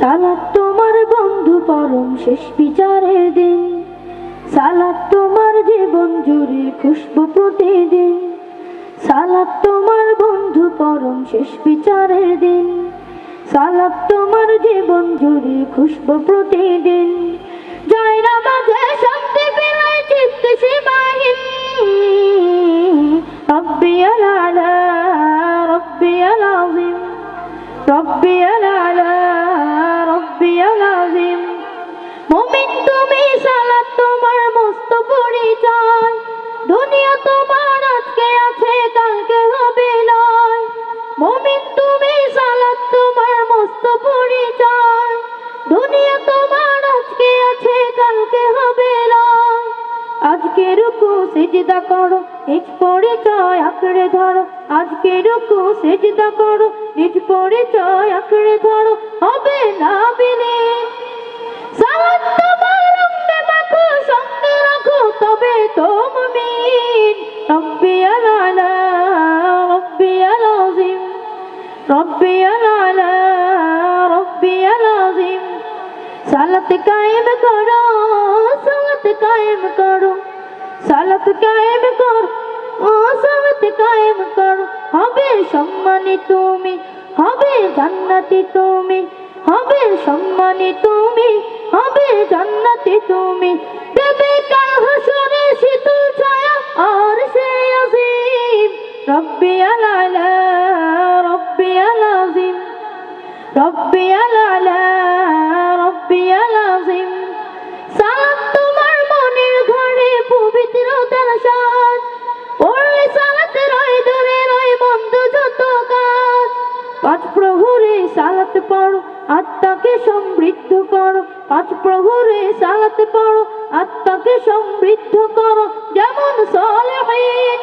সালাত তোমার বন্ধু পরম শেষ বিচারের দিন। সালাত তোমার জীবন জুড়ে খুশবু প্রতিদিন। সালাত তোমার বন্ধু পরম শেষ বিচারের দিন। সালাত তোমার জীবন জুড়ে খুশবু প্রতিদিন। জয় নামাজে শান্তি পেলায় চিত্ত সীমাহীন। রব্বি আলা রব্বি আলাজিম রব্বি আলা আজকে রুকু সিজদা করো, নিজ পরিচয় আঁকড়ে ধরো। আজকে রুকু সিজদা করো, নিজ পরিচয় আঁকড়ে ধরো। হবে না বিলীন সালাত তোমার রঙে মাখো, সঙ্গে রাখো, তবে তো মুমিন। রব্বি আলা রব্বি সালাত কায়েম করো, সালাত কায়েম করো। সালাত কায়েম করো ও কায়েম করো। হবে সম্মানী তুমি, হবে জান্নাতি তুমি, হবে সম্মানী তুমি, হবে জান্নাতি তুমি। দেবে কাল হাসরে শীতল ছায়া, আর সে আসিম রব্বি আলা রব্বি আলাজিম রব্বি আলা রব্বি সালাত পড়ো, আত্মাকে সমৃদ্ধ করো। পাঁচ প্রহরে সালাত পড়ো, আত্মাকে সমৃদ্ধ করো। যেমন সলেহীন।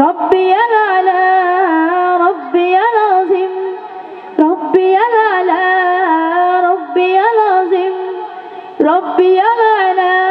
রব্বি আলা রব্বি আলাজিম রব্বি আলা রব্বি আলাজিম